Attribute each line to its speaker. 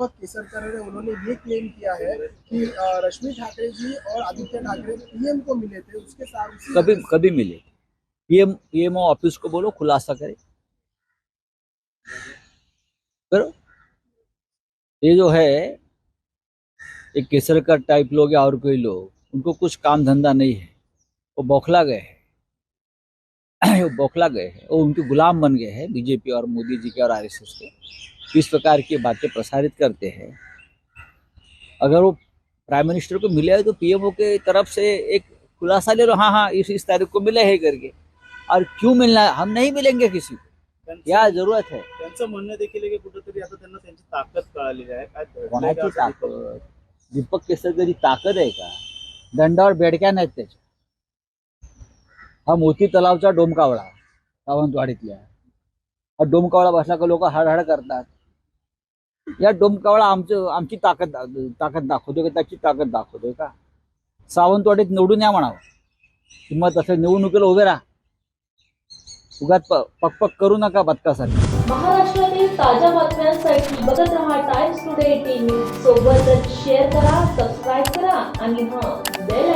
Speaker 1: दीपक केसरकर है, उन्होंने ये क्लेम किया है कि रश्मि ठाकरे जी और आदित्य ठाकरे पीएम को मिले थे, उसके साथ
Speaker 2: कभी कभी मिले पीएम पीएमओ ऑफ़िस को बोलो, खुलासा करे। करो। ये जो है, एक केसरकर टाइप लोग या और कोई लोग, उनको कुछ काम धंधा नहीं है। वो बौखला गए हैं। वो बौखला गए हैं। वो उनके गुलाम बन गए हैं, बीजेपी और मोदी जी के और आरएसएस के। इस प्रकार की बातें प्रसारित करते हैं। अगर वो प्राइम मिनिस्टर को मिले है तो पीएमओ के तरफ से एक खुलासा ले लो हाँ हाँ इस इस तारीख को मिले है करके। और क्यों मिलना है? हम नहीं मिलेंगे किसी को। क्या जरूरत है।
Speaker 3: त्यांचं म्हणणं देखील आहे की कुठेतरी आता त्यांना त्यांची ताकद कळालेली आहे. काय घडलंय का
Speaker 2: कोणाची ताकद? दीपक केसरकरची ताकद आहे का? दंडावर बेडक्या नाहीत त्याच्या. हा मोती तलावचा डोमकावळा सावंतवाडीतल्या. हा डोमकावळा बसला का लोक हडहड करतात. या डोमकावळा आमचं आमची ताकद ताकद दाखवतोय का? त्याची ताकद दाखवतोय का? सावंतवाडीत निवडून या म्हणावं. किंमत असं निवडणुकीला उभे राहा. उगात प- पकपक करू नका बदकासाठी
Speaker 4: महाराष्ट्रातील ताज्या बातम्यांसाठी बघत राहा टाइम्स टुडे टीव्ही. सोबतच शेअर करा सबस्क्राईब करा आणि हा बेल